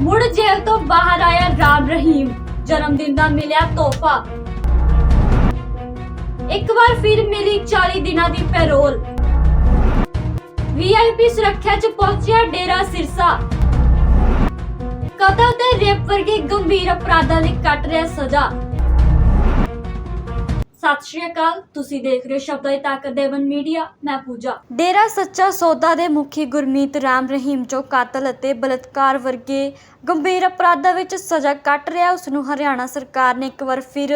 ਮੁੜ ਜੇਲ੍ਹ ਤੋਂ ਬਾਹਰ ਆਇਆ ਰਾਮ ਰਹੀਮ। ਜਨਮ ਦਿਨ ਦਾ ਮਿਲਿਆ ਤੋਹਫਾ। ਇੱਕ ਵਾਰ ਫਿਰ ਮਿਲੀ 40 ਦਿਨਾਂ ਦੀ ਪੈਰੋਲ। ਵੀਆਈਪੀ ਸੁਰੱਖਿਆ 'ਚ ਪਹੁੰਚਿਆ ਡੇਰਾ ਸਿਰਸਾ। ਕਤਲ ਤੇ ਰੇਪ ਵਰਗੇ ਗੰਭੀਰ ਅਪਰਾਧਾਂ ਲਈ ਕੱਟ ਰਿਹਾ ਸਜ਼ਾ। ਸਤਿ ਸ਼੍ਰੀ ਅਕਾਲ। ਤੁਸੀਂ ਦੇਖ ਰਹੇ ਹੋ ਸ਼ਬਦਾਂ ਦੀ ਤਾਕਤ ਦੇਵਨ ਮੀਡੀਆ। ਮੈਂ ਪੂਜਾ। ਡੇਰਾ ਸੱਚਾ ਸੌਦਾ ਦੇ ਮੁਖੀ ਗੁਰਮੀਤ ਰਾਮ ਰਹੀਮ, ਜੋ ਕਾਤਲ ਅਤੇ ਬਲਤਕਾਰ ਵਰਗੇ ਗੰਭੀਰ ਅਪਰਾਧਾਂ ਵਿੱਚ ਸਜ਼ਾ ਕੱਟ ਰਿਹਾ ਉਸ ਨੂੰ ਹਰਿਆਣਾ ਸਰਕਾਰ ਨੇ ਇੱਕ ਵਾਰ ਫਿਰ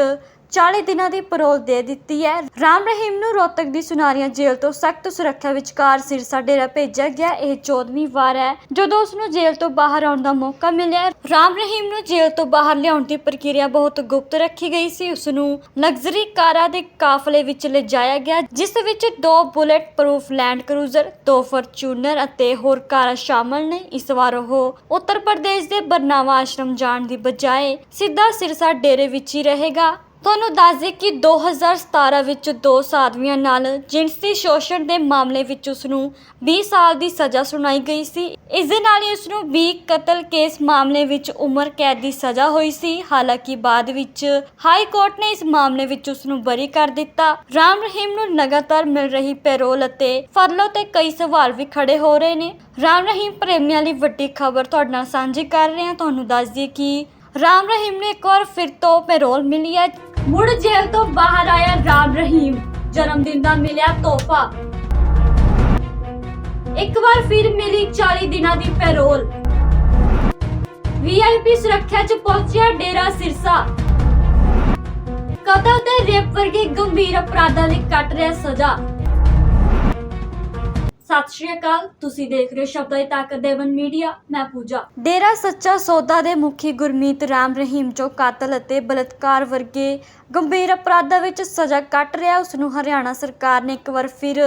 40 ਦਿਨਾਂ ਦੀ ਪੈਰੋਲ ਦੇ ਦਿੱਤੀ ਹੈ। ਰਾਮ ਰਹੀਮ ਨੂੰ ਰੋਤਕ ਦੀ ਸੁਨਾਰੀਆਂ ਜੇਲ੍ਹ ਤੋਂ ਸਖਤ ਸੁਰੱਖਿਆ ਵਿਚਕਾਰ ਸਿਰਸਾ ਡੇਰਾ ਭੇਜਿਆ ਗਿਆ। ਇਹ 14ਵੀਂ ਵਾਰ ਹੈ। ਜਦੋਂ ਉਸ ਨੂੰ ਜੇਲ੍ਹ ਤੋਂ ਬਾਹਰ ਆਉਣ ਦਾ ਮੌਕਾ ਮਿਲਿਆ, ਰਾਮ ਰਹੀਮ ਨੂੰ ਜੇਲ੍ਹ ਤੋਂ ਬਾਹਰ ਲਿਆਉਣ ਦੀ ਪ੍ਰਕਿਰਿਆ ਬਹੁਤ ਗੁਪਤ ਰੱਖੀ ਗਈ ਸੀ। ਉਸ ਨੂੰ ਲਗਜ਼ਰੀ ਕਾਰਾਂ ਦੇ ਕਾਫਲੇ ਵਿੱਚ ਲਿਜਾਇਆ ਗਿਆ, ਜਿਸ ਵਿੱਚ ਦੋ ਬੁਲੇਟ ਪ੍ਰੂਫ ਲੈਂਡ ਕਰੂਜ਼ਰ, ਦੋ ਫੋਰਚੂਨਰ ਅਤੇ ਹੋਰ ਕਾਰਾਂ ਸ਼ਾਮਲ ਨੇ। ਇਸ ਵਾਰ ਉਹ ਉੱਤਰ ਪ੍ਰਦੇਸ਼ ਦੇ ਬਰਨਾਵਾ ਆਸ਼ਰਮ ਜਾਣ ਦੀ ਬਜਾਏ ਸਿੱਧਾ ਸਿਰਸਾ ਡੇਰੇ ਵਿੱਚ ਹੀ ਰਹੇਗਾ। ਤੁਹਾਨੂੰ ਦੱਸ ਦੇ ਕਿ 2017 ਵਿੱਚ ਦੋ ਸਾਧਵੀਆਂ ਨਾਲ ਜਿਨਸੀ ਸ਼ੋਸ਼ਣ ਦੇ ਮਾਮਲੇ ਵਿੱਚ ਉਸ ਨੂੰ 20 ਸਾਲ ਦੀ ਸਜ਼ਾ ਸੁਣਾਈ ਗਈ ਸੀ। ਇਸ ਦੇ ਨਾਲ ਹੀ ਉਸ ਨੂੰ 20 ਕਤਲ ਕੇਸ ਮਾਮਲੇ ਵਿੱਚ ਉਮਰ ਕੈਦ ਦੀ ਸਜ਼ਾ ਹੋਈ ਸੀ। ਹਾਲਾਂਕਿ ਬਾਅਦ ਵਿੱਚ ਹਾਈ ਕੋਰਟ ਨੇ ਇਸ ਮਾਮਲੇ ਵਿੱਚ ਉਸ ਨੂੰ ਬਰੀ ਕਰ ਦਿੱਤਾ। ਰਾਮ ਰਹੀਮ ਨੂੰ ਲਗਾਤਾਰ ਮਿਲ ਰਹੀ ਪੈਰੋਲ ਅਤੇ ਫਰਲੋ ਤੇ ਕਈ ਸਵਾਲ ਵੀ ਖੜੇ ਹੋ ਰਹੇ ਨੇ। ਰਾਮ ਰਹੀਮ ਪ੍ਰੇਮੀਆਂ ਲਈ ਵੱਡੀ ਖਬਰ ਤੁਹਾਡੇ ਨਾਲ ਸਾਂਝੀ ਕਰ ਰਹੇ ਹਾਂ। ਤੁਹਾਨੂੰ ਦੱਸ ਦਈਏ ਕਿ ਰਾਮ ਰਹੀਮ ਨੂੰ ਇੱਕ ਵਾਰ ਫਿਰ ਤੋਂ ਪੈਰੋਲ ਮਿਲੀ ਹੈ। ਮੁੜ ਜੇਲ੍ਹ ਤੋਂ ਬਾਹਰ ਆਇਆ ਰਾਮ ਰਹੀਮ। ਜਨਮ ਦਿਨ ਦਾ ਮਿਲਿਆ ਤੋਹਫਾ। ਇੱਕ ਵਾਰ ਫਿਰ ਮਿਲੀ 40 ਦਿਨਾਂ ਦੀ ਪੈਰੋਲ। ਵੀਆਈਪੀ ਸੁਰੱਖਿਆ 'ਚ ਪਹੁੰਚਿਆ ਡੇਰਾ ਸਿਰਸਾ। ਕਤਲ ਤੇ ਰੇਪ ਵਰਗੇ ਗੰਭੀਰ ਅਪਰਾਧਾਂ ਲਈ ਕੱਟ ਰਿਹਾ ਸਜ਼ਾ। ਸਤਿ ਸ਼੍ਰੀ ਅਕਾਲ। ਤੁਸੀਂ ਦੇਖ ਰਹੇ ਹੋ ਸ਼ਬਦਾਂ ਦੀ ਤਾਕਤ ਦੇਵਨ ਮੀਡੀਆ। ਮੈਂ ਪੂਜਾ। ਡੇਰਾ ਸੱਚਾ ਸੌਦਾ ਦੇ ਮੁਖੀ ਗੁਰਮੀਤ ਰਾਮ ਰਹੀਮ, ਜੋ ਕਾਤਲ ਅਤੇ ਬਲਤਕਾਰ ਵਰਗੇ ਗੰਭੀਰ ਅਪਰਾਧਾਂ ਵਿੱਚ ਸਜ਼ਾ ਕੱਟ ਰਿਹਾ ਉਸ ਨੂੰ ਹਰਿਆਣਾ ਸਰਕਾਰ ਨੇ ਇੱਕ ਵਾਰ ਫਿਰ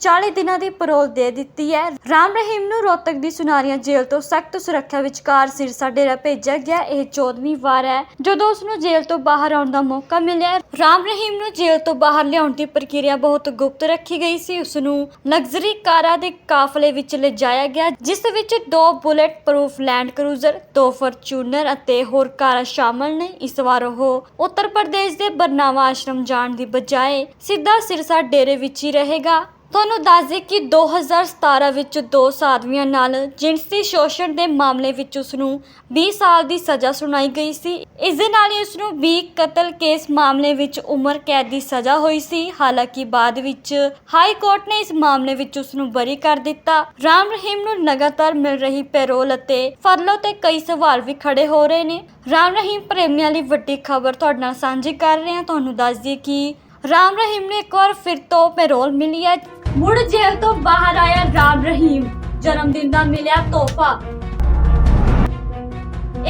40 ਦਿਨਾਂ ਦੀ ਪੈਰੋਲ ਦੇ ਦਿੱਤੀ ਹੈ। ਰਾਮ ਰਹੀਮ ਨੂੰ ਰੋਤਕ ਦੀ ਸੁਨਾਰੀਆਂ ਜੇਲ੍ਹ ਤੋਂ ਸਖਤ ਸੁਰੱਖਿਆ ਵਿਚਕਾਰ ਸਿਰਸਾ ਡੇਰਾ ਭੇਜਿਆ ਗਿਆ। ਇਹ 14ਵੀਂ ਵਾਰ ਹੈ। ਜਦੋਂ ਉਸ ਨੂੰ ਜੇਲ੍ਹ ਤੋਂ ਬਾਹਰ ਆਉਣ ਦਾ ਮੌਕਾ ਮਿਲਿਆ, ਰਾਮ ਰਹੀਮ ਨੂੰ ਜੇਲ੍ਹ ਤੋਂ ਬਾਹਰ ਲਿਆਉਣ ਦੀ ਪ੍ਰਕਿਰਿਆ ਬਹੁਤ ਗੁਪਤ ਰੱਖੀ ਗਈ ਸੀ। ਉਸ ਨੂੰ ਲਗਜ਼ਰੀ ਕਾਰਾਂ ਦੇ ਕਾਫਲੇ ਵਿੱਚ ਲਿਜਾਇਆ ਗਿਆ, ਜਿਸ ਵਿੱਚ ਦੋ ਬੁਲੇਟ ਪ੍ਰੂਫ ਲੈਂਡ ਕਰੂਜ਼ਰ, ਦੋ ਫੋਰਚੂਨਰ ਅਤੇ ਹੋਰ ਕਾਰਾਂ ਸ਼ਾਮਲ ਨੇ। ਇਸ ਵਾਰ ਉਹ ਉੱਤਰ ਪ੍ਰਦੇਸ਼ ਦੇ ਬਰਨਾਵਾ ਆਸ਼ਰਮ ਜਾਣ ਦੀ ਬਜਾਏ ਸਿੱਧਾ ਸਿਰਸਾ ਡੇਰੇ ਵਿੱਚ ਹੀ ਰਹੇਗਾ। ਤੁਹਾਨੂੰ ਦੱਸ ਦੇ ਕਿ 2017 ਵਿੱਚ ਦੋ ਸਾਧਵੀਆਂ ਨਾਲ ਜਿਨਸੀ ਸ਼ੋਸ਼ਣ ਦੇ ਮਾਮਲੇ ਵਿੱਚ ਉਸ ਨੂੰ 20 ਸਾਲ ਦੀ ਸਜ਼ਾ ਸੁਣਾਈ ਗਈ ਸੀ। ਇਸ ਦੇ ਨਾਲ ਹੀ ਉਸ ਨੂੰ 20 ਕਤਲ ਕੇਸ ਮਾਮਲੇ ਵਿੱਚ ਉਮਰ ਕੈਦ ਦੀ ਸਜ਼ਾ ਹੋਈ ਸੀ। ਹਾਲਾਂਕਿ ਬਾਅਦ ਵਿੱਚ ਹਾਈ ਕੋਰਟ ਨੇ ਇਸ ਮਾਮਲੇ ਵਿੱਚ ਉਸ ਨੂੰ ਬਰੀ ਕਰ ਦਿੱਤਾ। ਰਾਮ ਰਹੀਮ ਨੂੰ ਲਗਾਤਾਰ ਮਿਲ ਰਹੀ ਪੈਰੋਲ ਅਤੇ ਫਰਲੋ ਤੇ ਕਈ ਸਵਾਲ ਵੀ ਖੜੇ ਹੋ ਰਹੇ ਨੇ। ਰਾਮ ਰਹੀਮ ਪ੍ਰੇਮੀਆਂ ਲਈ ਵੱਡੀ ਖਬਰ ਤੁਹਾਡੇ ਨਾਲ ਸਾਂਝੀ ਕਰ ਰਹੇ ਹਾਂ। ਤੁਹਾਨੂੰ ਦੱਸ ਦਈਏ ਕਿ ਰਾਮ ਰਹੀਮ ਨੂੰ ਇੱਕ ਵਾਰ ਫਿਰ ਤੋਂ ਪੈਰੋਲ ਮਿਲੀ ਹੈ। ਮੁੜ ਜੇਲ੍ਹ ਤੋਂ ਬਾਹਰ ਆਇਆ ਰਾਮ ਰਹੀਮ। ਜਨਮ ਦਿਨ ਦਾ ਮਿਲਿਆ ਤੋਹਫਾ।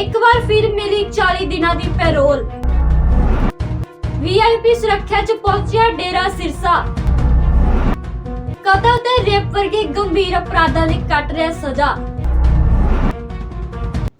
ਇੱਕ ਵਾਰ ਫਿਰ ਮਿਲੀ 40 ਦਿਨਾਂ ਦੀ ਪੈਰੋਲ। ਵੀਆਈਪੀ ਸੁਰੱਖਿਆ 'ਚ ਪਹੁੰਚਿਆ ਡੇਰਾ ਸਿਰਸਾ। ਕਤਲ ਤੇ ਰੇਪ ਵਰਗੇ ਗੰਭੀਰ ਅਪਰਾਧਾਂ ਲਈ ਕੱਟ ਰਿਹਾ ਸਜ਼ਾ।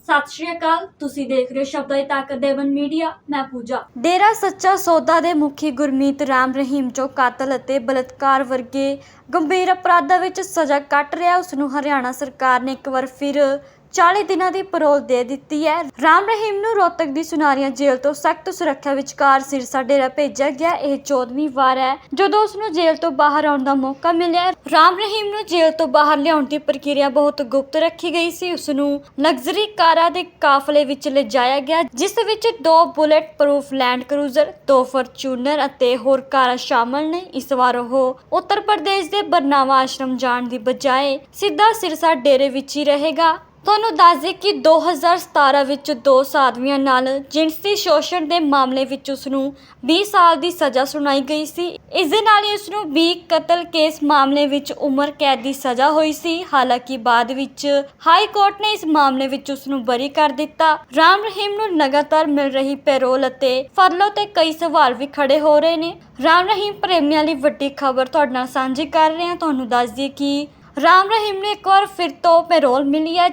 ਸਤਿ ਸ਼੍ਰੀ ਅਕਾਲ, ਤੁਸੀਂ ਦੇਖ ਰਹੇ ਹੋ ਸ਼ਬਦਾਂ ਦੀ ਤਾਕਤ ਦੇਵਨ ਮੀਡੀਆ, ਮੈਂ ਪੂਜਾ। ਡੇਰਾ ਸੱਚਾ ਸੌਦਾ ਦੇ ਮੁਖੀ ਗੁਰਮੀਤ ਰਾਮ ਰਹੀਮ, ਜੋ ਕਾਤਲ ਅਤੇ ਬਲਤਕਾਰ ਵਰਗੇ ਗੰਭੀਰ ਅਪਰਾਧਾਂ ਵਿੱਚ ਸਜ਼ਾ ਕੱਟ ਰਿਹਾ। ਉਸ ਨੂੰ ਹਰਿਆਣਾ ਸਰਕਾਰ ਨੇ ਇੱਕ ਵਾਰ ਫਿਰ 40 ਦਿਨਾਂ ਦੀ ਪਰੋਲ ਦੇ ਦਿੱਤੀ ਹੈ। ਰਾਮ ਰਹੀਮ ਨੂੰ ਰੋਹਤਕ ਦੀ ਸੁਨਾਰੀਆਂ ਜੇਲ੍ਹ ਤੋਂ ਸਖਤ ਸੁਰੱਖਿਆ ਵਿਚਕਾਰ ਸਿਰਸਾ ਡੇਰਾ ਭੇਜਿਆ ਗਿਆ। ਇਹ 14ਵੀਂ ਵਾਰ ਹੈ। ਜਦੋਂ ਉਸ ਨੂੰ ਜੇਲ੍ਹ ਤੋਂ ਬਾਹਰ ਆਉਣ ਦਾ ਮੌਕਾ ਮਿਲਿਆ, ਰਾਮ ਰਹੀਮ ਨੂੰ ਜੇਲ੍ਹ ਤੋਂ ਬਾਹਰ ਲਿਆਉਣ ਦੀ ਪ੍ਰਕਿਰਿਆ ਬਹੁਤ ਗੁਪਤ ਰੱਖੀ ਗਈ ਸੀ। ਉਸ ਨੂੰ ਲਗਜ਼ਰੀ ਕਾਰਾਂ ਦੇ ਕਾਫਲੇ ਵਿੱਚ ਲਿਜਾਇਆ ਗਿਆ, ਜਿਸ ਵਿੱਚ ਦੋ ਬੁਲੇਟ ਪ੍ਰੂਫ ਲੈਂਡ ਕਰੂਜ਼ਰ, ਦੋ ਫੋਰਚੂਨਰ ਅਤੇ ਹੋਰ ਕਾਰਾਂ ਸ਼ਾਮਲ ਨੇ। ਇਸ ਵਾਰ ਉਹ ਉੱਤਰ ਪ੍ਰਦੇਸ਼ ਦੇ ਬਰਨਾਵਾ ਆਸ਼ਰਮ ਜਾਣ ਦੀ ਬਜਾਏ ਸਿੱਧਾ ਸਿਰਸਾ ਡੇਰੇ ਵਿੱਚ ਹੀ ਰਹੇਗਾ। ਤੁਹਾਨੂੰ ਦੱਸ ਦੇ ਕਿ 2017 ਵਿੱਚ ਦੋ ਸਾਧਵੀਆਂ ਨਾਲ ਜਿਨਸੀ ਸ਼ੋਸ਼ਣ ਦੇ ਮਾਮਲੇ ਵਿੱਚ ਉਸ ਨੂੰ 20 ਸਾਲ ਦੀ ਸਜ਼ਾ ਸੁਣਾਈ ਗਈ ਸੀ। ਇਸ ਦੇ ਨਾਲ ਹੀ ਉਸ ਨੂੰ 20 ਕਤਲ ਕੇਸ ਮਾਮਲੇ ਵਿੱਚ ਉਮਰ ਕੈਦ ਦੀ ਸਜ਼ਾ ਹੋਈ ਸੀ। ਹਾਲਾਂਕਿ ਬਾਅਦ ਵਿੱਚ ਹਾਈ ਕੋਰਟ ਨੇ ਇਸ ਮਾਮਲੇ ਵਿੱਚ ਉਸ ਨੂੰ ਬਰੀ ਕਰ ਦਿੱਤਾ। ਰਾਮ ਰਹੀਮ ਨੂੰ ਲਗਾਤਾਰ ਮਿਲ ਰਹੀ ਪੈਰੋਲ ਅਤੇ ਫਰਲੋ ਤੇ ਕਈ ਸਵਾਲ ਵੀ ਖੜੇ ਹੋ ਰਹੇ ਨੇ। ਰਾਮ ਰਹੀਮ ਪ੍ਰੇਮੀਆਂ ਲਈ ਵੱਡੀ ਖਬਰ ਤੁਹਾਡੇ ਨਾਲ ਸਾਂਝੀ ਕਰ ਰਹੇ ਹਾਂ। ਤੁਹਾਨੂੰ ਦੱਸ ਦਈਏ ਕਿ ਰਾਮ ਰਹੀਮ ਨੂੰ ਇੱਕ ਵਾਰ ਫਿਰ ਤੋਂ ਪੈਰੋਲ ਮਿਲੀ ਹੈ।